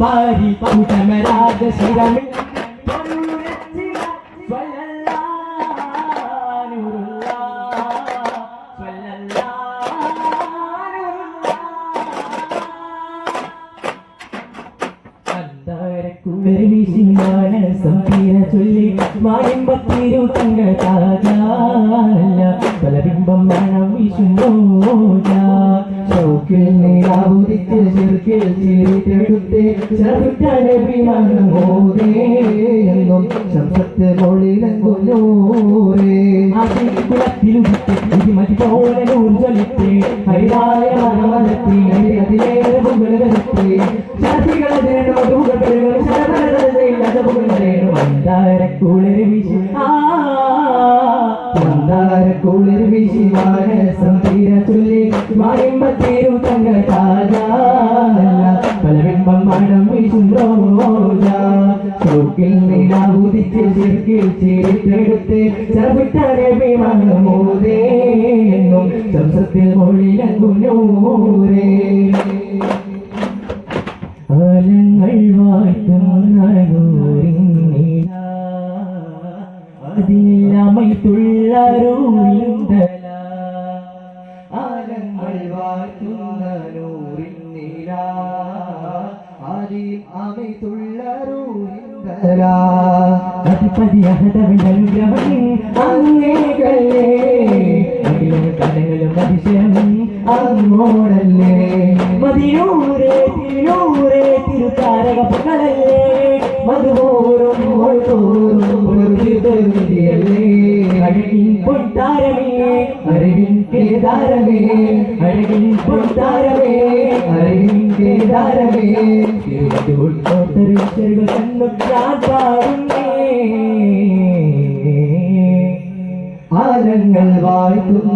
पारी पूजा में राज श्री राम പുതമരാജ ശിരമിൽ ചൊല്ലി മായമ്പത്തിരു തങ്ക താജാല്ല പലബിംബം മണം വിഷുന്നോജാ ഷൗക്കിൽ നീരാവുദിച്ച് ചെറുക്കിൽ ചിരിത്തെടുത്ത് ചെറുട്ടനബിമോരേ എന്നും ശംസത്ത് മൊഴിലങ്കുന്നൂരേ മതി പോലെ ഊർജലിത്ത് ഹരിതായ മനമലത്തി അതിലേറെ മുകളകത്തി മുകളേണു മന്ദാരക്കുളിർ വിശി മന്ദാരക്കുളിർ വിശി മാനസം തീര ചൊല്ലി മായമ്പത്തേരു തങ്ക താജാനല്ല പലബിംബം മണം വീശും റോജ ചോക്കിൽ നീലാവുദിച്ച് ചെറുക്കിൽ ചീരിട്ടെടുത്ത് ചെറുവിട്ടരെ വിമാനമോദേ എന്നും അങ്ങേകളേ അഖിലും കലകളും അതിശയം അങ്ങോടല്ലേ. മതിയൂരേ തിരുനൂരേ മധുപോരും മൊഴിതോറും അഴകിൻ പൊട്ടാരമേ അറിവിൻ കേദാരമേ അഴകിൻ പൊട്ടാരമേ അറിവിൻ കേദാരമേ ആലങ്ങൾ വാഴ്ത്തുന്നൂരിന്നില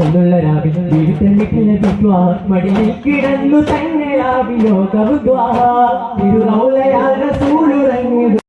ചെന്നുള്ള രാവിൽ വീട്ടിൽ കിടന്നു തന്നെ രാവിലോ കവുക തിരുറൗലയാൽ റസൂലുറങ്ങിയത്